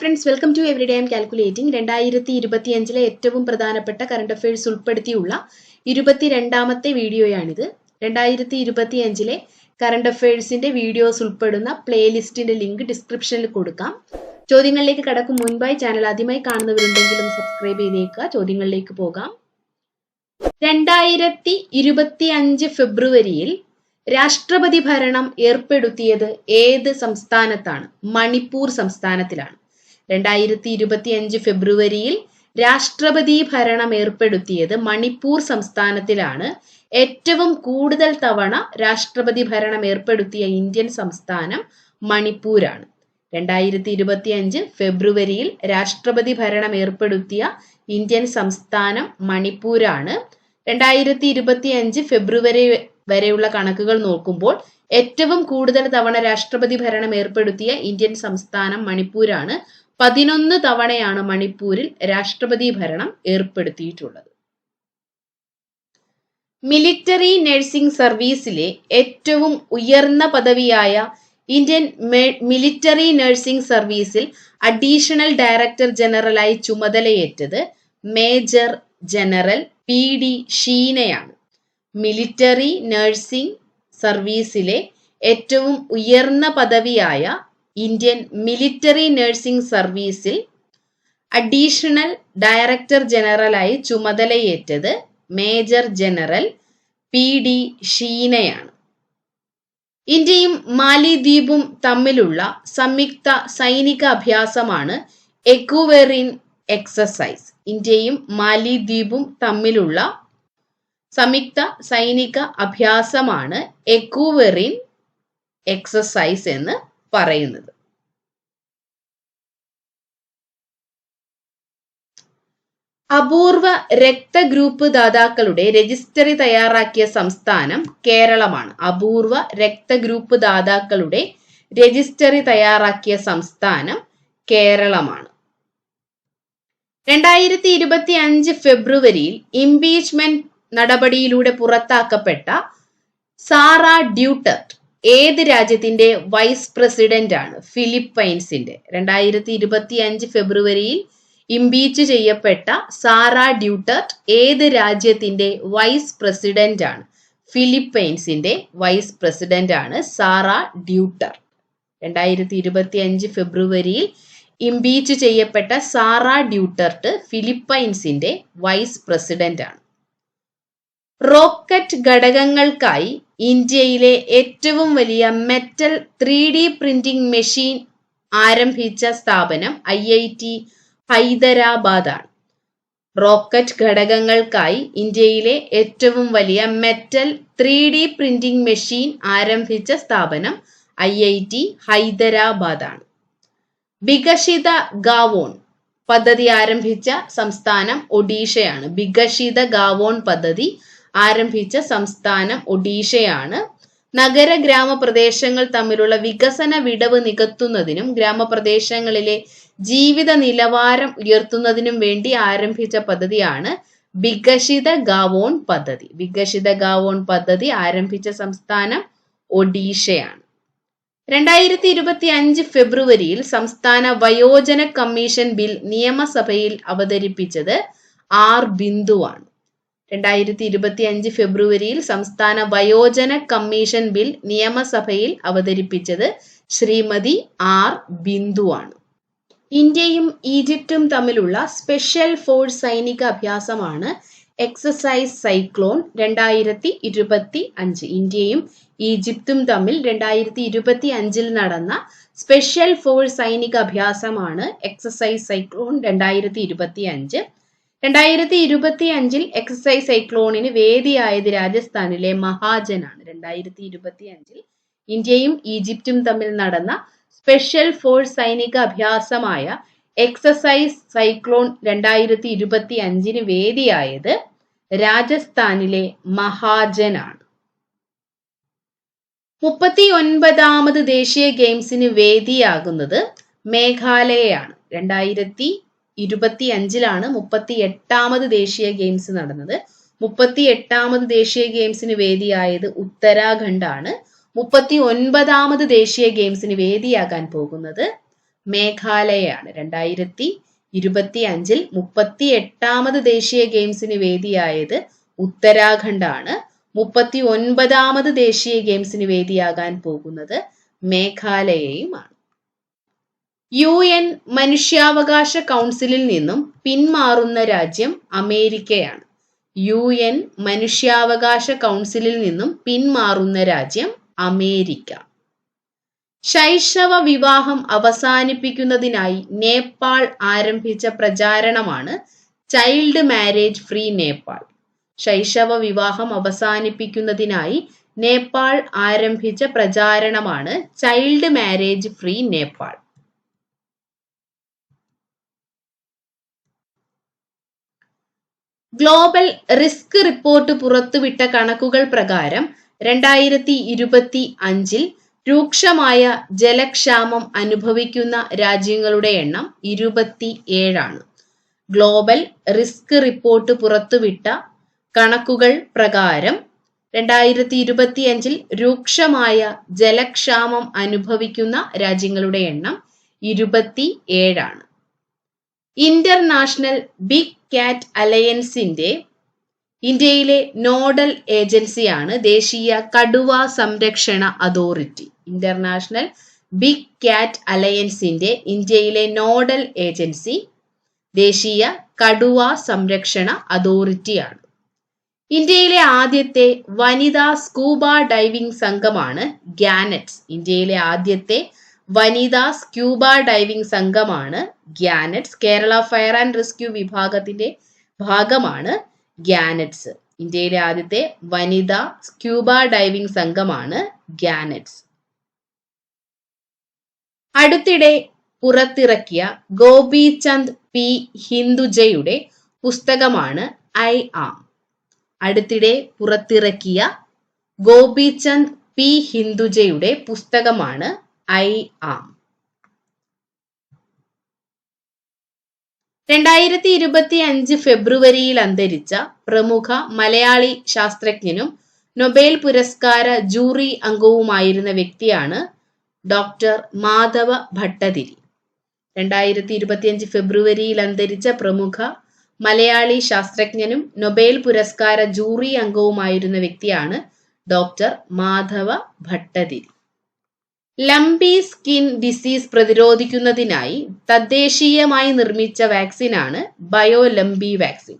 Friends welcome to every day M calculating രണ്ടായിരത്തി ഇരുപത്തിയഞ്ചിലെ ഏറ്റവും പ്രധാനപ്പെട്ട കറണ്ട് അഫയേഴ്സ് ഉൾപ്പെടുത്തിയുള്ള ഇരുപത്തിരണ്ടാമത്തെ വീഡിയോയാണിത്. രണ്ടായിരത്തി ഇരുപത്തിയഞ്ചിലെ കറണ്ട് അഫയേഴ്സിന്റെ വീഡിയോസ് ഉൾപ്പെടുന്ന പ്ലേലിസ്റ്റിന്റെ ലിങ്ക് ഡിസ്ക്രിപ്ഷനിൽ കൊടുക്കാം. ചോദ്യങ്ങളിലേക്ക് കടക്കും മുൻപായി ചാനൽ ആദ്യമായി കാണുന്നവരുണ്ടെങ്കിലും സബ്സ്ക്രൈബ് ചെയ്തേക്കുക. ചോദ്യങ്ങളിലേക്ക് പോകാം. രണ്ടായിരത്തി ഇരുപത്തി അഞ്ച് ഫെബ്രുവരിയിൽ രാഷ്ട്രപതി ഭരണം ഏർപ്പെടുത്തിയത് ഏത് സംസ്ഥാനത്താണ്? മണിപ്പൂർ സംസ്ഥാനത്തിലാണ്. രണ്ടായിരത്തി ഇരുപത്തി അഞ്ച് ഫെബ്രുവരിയിൽ രാഷ്ട്രപതി ഭരണം ഏർപ്പെടുത്തിയത് മണിപ്പൂർ സംസ്ഥാനത്തിലാണ്. ഏറ്റവും കൂടുതൽ തവണ രാഷ്ട്രപതി ഭരണം ഏർപ്പെടുത്തിയ ഇന്ത്യൻ സംസ്ഥാനം മണിപ്പൂരാണ്. രണ്ടായിരത്തി ഇരുപത്തി അഞ്ച് ഫെബ്രുവരിയിൽ രാഷ്ട്രപതി ഭരണം ഏർപ്പെടുത്തിയ ഇന്ത്യൻ സംസ്ഥാനം മണിപ്പൂരാണ്. രണ്ടായിരത്തി ഇരുപത്തി അഞ്ച് ഫെബ്രുവരി വരെയുള്ള കണക്കുകൾ നോക്കുമ്പോൾ ഏറ്റവും കൂടുതൽ തവണ രാഷ്ട്രപതി ഭരണം ഏർപ്പെടുത്തിയ ഇന്ത്യൻ സംസ്ഥാനം മണിപ്പൂരാണ്. പതിനൊന്ന് തവണയാണ് മണിപ്പൂരിൽ രാഷ്ട്രപതി ഭരണം ഏർപ്പെടുത്തിയിട്ടുള്ളത്. മിലിറ്ററി നഴ്സിംഗ് സർവീസിലെ ഏറ്റവും ഉയർന്ന പദവിയായ ഇന്ത്യൻ മിലിറ്ററി നഴ്സിംഗ് സർവീസിൽ അഡീഷണൽ ഡയറക്ടർ ജനറലായി ചുമതലയേറ്റത് മേജർ ജനറൽ പി ഡി ഷീനയാണ്. മിലിറ്ററി നഴ്സിംഗ് സർവീസിലെ ഏറ്റവും ഉയർന്ന പദവിയായ ഇന്ത്യൻ മിലിറ്ററി നഴ്സിംഗ് സർവീസിൽ അഡീഷണൽ ഡയറക്ടർ ജനറലായി ചുമതലയേറ്റത് മേജർ ജനറൽ പി ഡി ഷീനയാണ്. ഇന്ത്യയും മാലിദ്വീപും തമ്മിലുള്ള സംയുക്ത സൈനിക അഭ്യാസമാണ് എക്കുവെറിൻ എക്സസൈസ്. ഇന്ത്യയും മാലിദ്വീപും തമ്മിലുള്ള സംയുക്ത സൈനിക അഭ്യാസമാണ് എക്കുവെറിൻ എക്സസൈസ് എന്ന് പറയുന്നത്. അപൂർവ രക്തഗ്രൂപ്പ് ദാതാക്കളുടെ രജിസ്റ്ററി തയ്യാറാക്കിയ സംസ്ഥാനം കേരളമാണ്. അപൂർവ രക്തഗ്രൂപ്പ് ദാതാക്കളുടെ രജിസ്റ്ററി തയ്യാറാക്കിയ സംസ്ഥാനം കേരളമാണ്. രണ്ടായിരത്തി ഇരുപത്തി അഞ്ച് ഫെബ്രുവരിയിൽ ഇംപീച്ച്മെന്റ് നടപടിയിലൂടെ പുറത്താക്കപ്പെട്ട സാറ ഡ്യൂട്ടർട്ട് ഏത് രാജ്യത്തിന്റെ വൈസ് പ്രസിഡന്റ് ആണ് ഫിലിപ്പൈൻസിന്റെ? രണ്ടായിരത്തി ഇരുപത്തി അഞ്ച് ഫെബ്രുവരിയിൽ ഇംപീച്ച് ചെയ്യപ്പെട്ട സാറ ഡ്യൂട്ടർട്ട് ഏത് രാജ്യത്തിന്റെ വൈസ് പ്രസിഡന്റ് ആണ് ഫിലിപ്പൈൻസിന്റെ വൈസ് പ്രസിഡന്റ് ആണ് സാറ ഡ്യൂട്ടർ. രണ്ടായിരത്തി ഇരുപത്തി അഞ്ച് ഫെബ്രുവരിയിൽ ഇംപീച്ച് ചെയ്യപ്പെട്ട സാറ ഡ്യൂട്ടർട്ട് ഫിലിപ്പൈൻസിന്റെ വൈസ് പ്രസിഡന്റ് ആണ് റോക്കറ്റ് ഘടകങ്ങൾക്കായി ഇന്ത്യയിലെ ഏറ്റവും വലിയ metal three D printing machine ആരംഭിച്ച സ്ഥാപനം ഐ ഐ ടി ഹൈദരാബാദാണ്. റോക്കറ്റ് ഘടകങ്ങൾക്കായി ഇന്ത്യയിലെ ഏറ്റവും വലിയ metal three D printing machine ആരംഭിച്ച സ്ഥാപനം ഐ ഐ ടി ഹൈദരാബാദാണ്. വികസിത ഗാവോൺ പദ്ധതി ആരംഭിച്ച സംസ്ഥാനം ഒഡീഷയാണ്. വികസിത ഗാവോൺ പദ്ധതി ആരംഭിച്ച സംസ്ഥാനം ഒഡീഷയാണ്. നഗര ഗ്രാമപ്രദേശങ്ങൾ തമ്മിലുള്ള വികസന വിടവ് നികത്തുന്നതിനും ഗ്രാമപ്രദേശങ്ങളിലെ ജീവിത നിലവാരം ഉയർത്തുന്നതിനും വേണ്ടി ആരംഭിച്ച പദ്ധതിയാണ് വികസിത ഗാവോൺ പദ്ധതി. വികസിത ഗാവോൺ പദ്ധതി ആരംഭിച്ച സംസ്ഥാനം ഒഡീഷയാണ്. രണ്ടായിരത്തി ഇരുപത്തി അഞ്ച് ഫെബ്രുവരിയിൽ സംസ്ഥാന വയോജന കമ്മീഷൻ ബിൽ നിയമസഭയിൽ അവതരിപ്പിച്ചത് ആർ ബിന്ദുവാണ്. രണ്ടായിരത്തി ഇരുപത്തി അഞ്ച് ഫെബ്രുവരിയിൽ സംസ്ഥാന വയോജന കമ്മീഷൻ ബിൽ നിയമസഭയിൽ അവതരിപ്പിച്ചത് ശ്രീമതി ആർ ബിന്ദുവാണ് ഇന്ത്യയും ഈജിപ്തും തമ്മിലുള്ള സ്പെഷ്യൽ ഫോഴ്സ് സൈനിക അഭ്യാസമാണ് എക്സസൈസ് സൈക്ലോൺ രണ്ടായിരത്തി ഇരുപത്തി അഞ്ച് ഇന്ത്യയും ഈജിപ്തും തമ്മിൽ രണ്ടായിരത്തി ഇരുപത്തി അഞ്ചിൽ നടന്ന സ്പെഷ്യൽ ഫോഴ്സ് സൈനിക അഭ്യാസമാണ് എക്സസൈസ് സൈക്ലോൺ രണ്ടായിരത്തി ഇരുപത്തി അഞ്ച് രണ്ടായിരത്തി ഇരുപത്തി അഞ്ചിൽ എക്സസൈസ് സൈക്ലോണിന് വേദിയായത് രാജസ്ഥാനിലെ മഹാജനാണ്. രണ്ടായിരത്തി ഇരുപത്തി അഞ്ചിൽ ഇന്ത്യയും ഈജിപ്തും തമ്മിൽ നടന്ന സ്പെഷ്യൽ ഫോഴ്സ് സൈനിക അഭ്യാസമായ എക്സസൈസ് സൈക്ലോൺ രണ്ടായിരത്തി ഇരുപത്തി അഞ്ചിന് വേദിയായത് രാജസ്ഥാനിലെ മഹാജനാണ്. മുപ്പത്തി ഒൻപതാമത് ദേശീയ ഗെയിംസിന് വേദിയാകുന്നത് മേഘാലയയാണ്. രണ്ടായിരത്തി ഇരുപത്തി അഞ്ചിലാണ് മുപ്പത്തി എട്ടാമത് ദേശീയ ഗെയിംസ് നടന്നത്. മുപ്പത്തി എട്ടാമത് ദേശീയ ഗെയിംസിന് വേദിയായത് ഉത്തരാഖണ്ഡ് ആണ് മുപ്പത്തി ഒൻപതാമത് ദേശീയ ഗെയിംസിന് വേദിയാകാൻ പോകുന്നത് മേഘാലയയാണ്. രണ്ടായിരത്തി ഇരുപത്തി അഞ്ചിൽ മുപ്പത്തി എട്ടാമത് ദേശീയ ഗെയിംസിന് വേദിയായത് ഉത്തരാഖണ്ഡാണ്. മുപ്പത്തി ഒൻപതാമത് ദേശീയ ഗെയിംസിന് വേദിയാകാൻ പോകുന്നത് മേഘാലയയുമാണ്. യു എൻ മനുഷ്യാവകാശ കൗൺസിലിൽ നിന്നും പിന്മാറുന്ന രാജ്യം അമേരിക്കയാണ്. യു എൻ മനുഷ്യാവകാശ കൗൺസിലിൽ നിന്നും പിന്മാറുന്ന രാജ്യം അമേരിക്ക. ശൈശവ വിവാഹം അവസാനിപ്പിക്കുന്നതിനായി നേപ്പാൾ ആരംഭിച്ച പ്രചാരണമാണ് ചൈൽഡ് മാരേജ് ഫ്രീ നേപ്പാൾ. ശൈശവ വിവാഹം അവസാനിപ്പിക്കുന്നതിനായി നേപ്പാൾ ആരംഭിച്ച പ്രചാരണമാണ് child marriage free Nepal. Global risk report പുറത്തുവിട്ട കണക്കുകൾ പ്രകാരം രണ്ടായിരത്തി ഇരുപത്തി അഞ്ചിൽ രൂക്ഷമായ ജലക്ഷാമം അനുഭവിക്കുന്ന രാജ്യങ്ങളുടെ എണ്ണം ഇരുപത്തി ഏഴാണ് ഗ്ലോബൽ റിസ്ക് റിപ്പോർട്ട് പുറത്തുവിട്ട കണക്കുകൾ പ്രകാരം രണ്ടായിരത്തി ഇരുപത്തിയഞ്ചിൽ രൂക്ഷമായ ജലക്ഷാമം അനുഭവിക്കുന്ന രാജ്യങ്ങളുടെ എണ്ണം ഇരുപത്തി ഏഴാണ് ഇന്റർനാഷണൽ ബിഗ് കാറ്റ് അലയൻസിന്റെ ഇന്ത്യയിലെ നോഡൽ ഏജൻസിയാണ് ദേശീയ കടുവ സംരക്ഷണ അതോറിറ്റി. ഇന്റർനാഷണൽ ബിഗ് കാറ്റ് അലയൻസിന്റെ ഇന്ത്യയിലെ നോഡൽ ഏജൻസി ദേശീയ കടുവ സംരക്ഷണ അതോറിറ്റിയാണ്. ഇന്ത്യയിലെ ആദ്യത്തെ വനിതാ സ്കൂബ ഡൈവിംഗ് സംഘമാണ് ഗാനറ്റ്സ് ഇന്ത്യയിലെ ആദ്യത്തെ വനിതാ സ്ക്യൂബ ഡൈവിംഗ് സംഘമാണ് gannets Kerala fire and rescue വിഭാഗത്തിന്റെ ഭാഗമാണ് ഗ്യാനറ്റ്സ്. ഇന്ത്യയിലെ ആദ്യത്തെ വനിതാ സ്ക്യൂബ ഡൈവിംഗ് സംഘമാണ് ഗ്യാനറ്റ്സ്. അടുത്തിടെ പുറത്തിറക്കിയ ഗോപിചന്ദ് പി ഹിന്ദുജയുടെ പുസ്തകമാണ് ഐ ആം. അടുത്തിടെ പുറത്തിറക്കിയ ഗോപിചന്ദ് പി ഹിന്ദുജയുടെ പുസ്തകമാണ് ഐ ആം. രണ്ടായിരത്തി ഇരുപത്തി അഞ്ച് ഫെബ്രുവരിയിൽ അന്തരിച്ച പ്രമുഖ മലയാളി ശാസ്ത്രജ്ഞനും നൊബേൽ പുരസ്കാര ജൂറി അംഗവുമായിരുന്ന വ്യക്തിയാണ് ഡോക്ടർ മാധവ ഭട്ടതിരി. രണ്ടായിരത്തി ഇരുപത്തിയഞ്ച് ഫെബ്രുവരിയിൽ അന്തരിച്ച പ്രമുഖ മലയാളി ശാസ്ത്രജ്ഞനും നൊബേൽ പുരസ്കാര ജൂറി അംഗവുമായിരുന്ന വ്യക്തിയാണ് doctor Madhava Bhattathiri. Lumpy skin disease പ്രതിരോധിക്കുന്നതിനായി തദ്ദേശീയമായി നിർമ്മിച്ച വാക്സിനാണ് bio lumpy vaccine.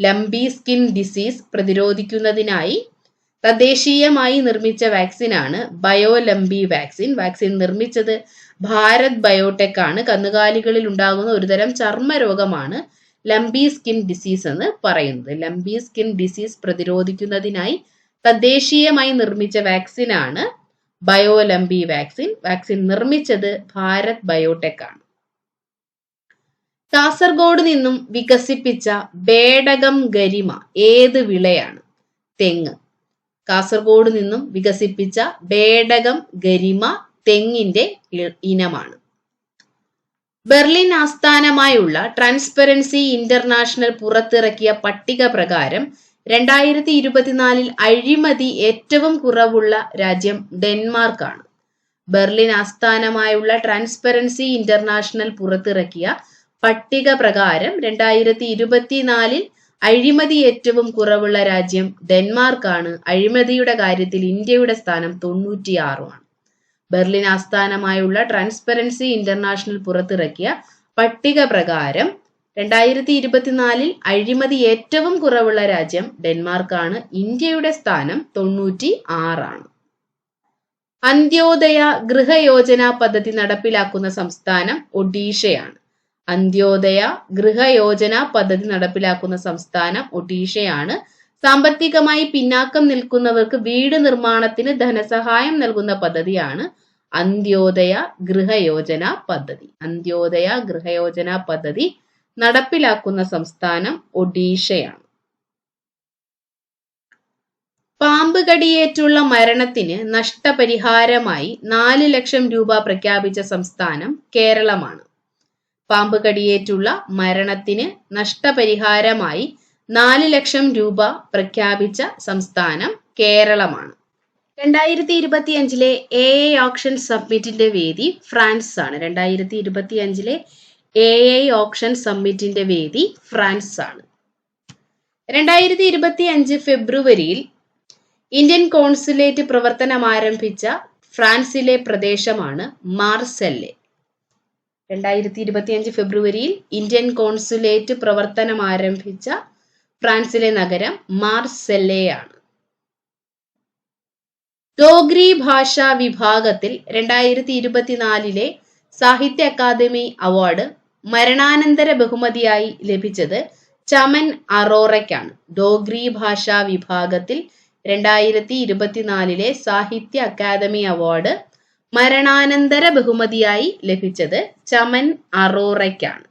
Lumpy skin disease പ്രതിരോധിക്കുന്നതിനായി തദ്ദേശീയമായി നിർമ്മിച്ച വാക്സിനാണ് ബയോ ലംബി വാക്സിൻ. വാക്സിൻ നിർമ്മിച്ചത് ഭാരത് ബയോടെക് ആണ്. കന്നുകാലികളിൽ ഉണ്ടാകുന്ന ഒരുതരം ചർമ്മരോഗമാണ് ലംബി സ്കിൻ ഡിസീസ് എന്ന് പറയുന്നത്. ലംബി സ്കിൻ ഡിസീസ് പ്രതിരോധിക്കുന്നതിനായി തദ്ദേശീയമായി നിർമ്മിച്ച വാക്സിനാണ് ബയോലംബി വാക്സിൻ. വാക്സിൻ നിർമ്മിച്ചത് ഭാരത് ബയോടെക് ആണ്. കാസർഗോഡ് നിന്നും വികസിപ്പിച്ച ബേടകം ഗരിമ ഏത് വിളയാണ്? തെങ്ങ്. കാസർഗോഡ് നിന്നും വികസിപ്പിച്ച ബേടകം ഗരിമ തെങ്ങിന്റെ ഇനമാണ്. ബെർലിൻ ആസ്ഥാനമായുള്ള ട്രാൻസ്പെറൻസി ഇന്റർനാഷണൽ പുറത്തിറക്കിയ പട്ടിക പ്രകാരം രണ്ടായിരത്തി ഇരുപത്തിനാലിൽ അഴിമതി ഏറ്റവും കുറവുള്ള രാജ്യം ഡെൻമാർക്കാണ്. ബെർലിൻ ആസ്ഥാനമായുള്ള ട്രാൻസ്പെറൻസി ഇന്റർനാഷണൽ പുറത്തിറക്കിയ പട്ടിക പ്രകാരം രണ്ടായിരത്തി ഇരുപത്തിനാലിൽ അഴിമതി ഏറ്റവും കുറവുള്ള രാജ്യം ഡെൻമാർക്കാണ്. അഴിമതിയുടെ കാര്യത്തിൽ ഇന്ത്യയുടെ സ്ഥാനം തൊണ്ണൂറ്റിയാറുമാണ്. ബെർലിൻ ആസ്ഥാനമായുള്ള ട്രാൻസ്പെറൻസി ഇന്റർനാഷണൽ പുറത്തിറക്കിയ പട്ടിക പ്രകാരം രണ്ടായിരത്തി ഇരുപത്തിനാലിൽ അഴിമതി ഏറ്റവും കുറവുള്ള രാജ്യം ഡെൻമാർക്കാണ്. ഇന്ത്യയുടെ സ്ഥാനം തൊണ്ണൂറ്റി ആറാണ് അന്ത്യോദയ ഗൃഹയോജന പദ്ധതി നടപ്പിലാക്കുന്ന സംസ്ഥാനം ഒഡീഷയാണ്. അന്ത്യോദയ ഗൃഹയോജന പദ്ധതി നടപ്പിലാക്കുന്ന സംസ്ഥാനം ഒഡീഷയാണ്. സാമ്പത്തികമായി പിന്നാക്കം നിൽക്കുന്നവർക്ക് വീട് നിർമ്മാണത്തിന് ധനസഹായം നൽകുന്ന പദ്ധതിയാണ് അന്ത്യോദയ ഗൃഹയോജന പദ്ധതി. അന്ത്യോദയ ഗൃഹയോജന പദ്ധതി നടപ്പിലാക്കുന്ന സംസ്ഥാനം ഒഡീഷയാണ്. പാമ്പ് കടിയേറ്റുള്ള മരണത്തിന് നഷ്ടപരിഹാരമായി നാല് ലക്ഷം രൂപ പ്രഖ്യാപിച്ച സംസ്ഥാനം കേരളമാണ്. പാമ്പ് കടിയേറ്റുള്ള മരണത്തിന് നഷ്ടപരിഹാരമായി നാല് ലക്ഷം രൂപ പ്രഖ്യാപിച്ച സംസ്ഥാനം കേരളമാണ്. രണ്ടായിരത്തി ഇരുപത്തി അഞ്ചിലെ എ ഓക്ഷൻ സബ്മിറ്റിന്റെ വേദി ഫ്രാൻസ് ആണ് രണ്ടായിരത്തി ഇരുപത്തി അഞ്ചിലെ എ ഐ ഓപ്ഷൻ സമ്മിറ്റിന്റെ വേദി ഫ്രാൻസ് ആണ് രണ്ടായിരത്തി ഇരുപത്തി അഞ്ച് ഫെബ്രുവരിയിൽ ഇന്ത്യൻ കോൺസുലേറ്റ് പ്രവർത്തനം ആരംഭിച്ച ഫ്രാൻസിലെ പ്രദേശമാണ് മാർസെല്ലെ. രണ്ടായിരത്തി ഇരുപത്തി അഞ്ച് ഫെബ്രുവരിയിൽ ഇന്ത്യൻ കോൺസുലേറ്റ് പ്രവർത്തനം ആരംഭിച്ച ഫ്രാൻസിലെ നഗരം മാർസെല്ലെയാണ്. ഡോഗ്രി ഭാഷാ വിഭാഗത്തിൽ രണ്ടായിരത്തി ഇരുപത്തിനാലിലെ സാഹിത്യ അക്കാദമി അവാർഡ് മരണാനന്തര ബഹുമതിയായി ലഭിച്ചത് ചമൻ അറോറയ്ക്കാണ്. ഡോഗ്രി ഭാഷാ വിഭാഗത്തിൽ രണ്ടായിരത്തി ഇരുപത്തിനാലിലെ സാഹിത്യ അക്കാദമി അവാർഡ് മരണാനന്തര ബഹുമതിയായി ലഭിച്ചത് ചമൻ അറോറയ്ക്കാണ്.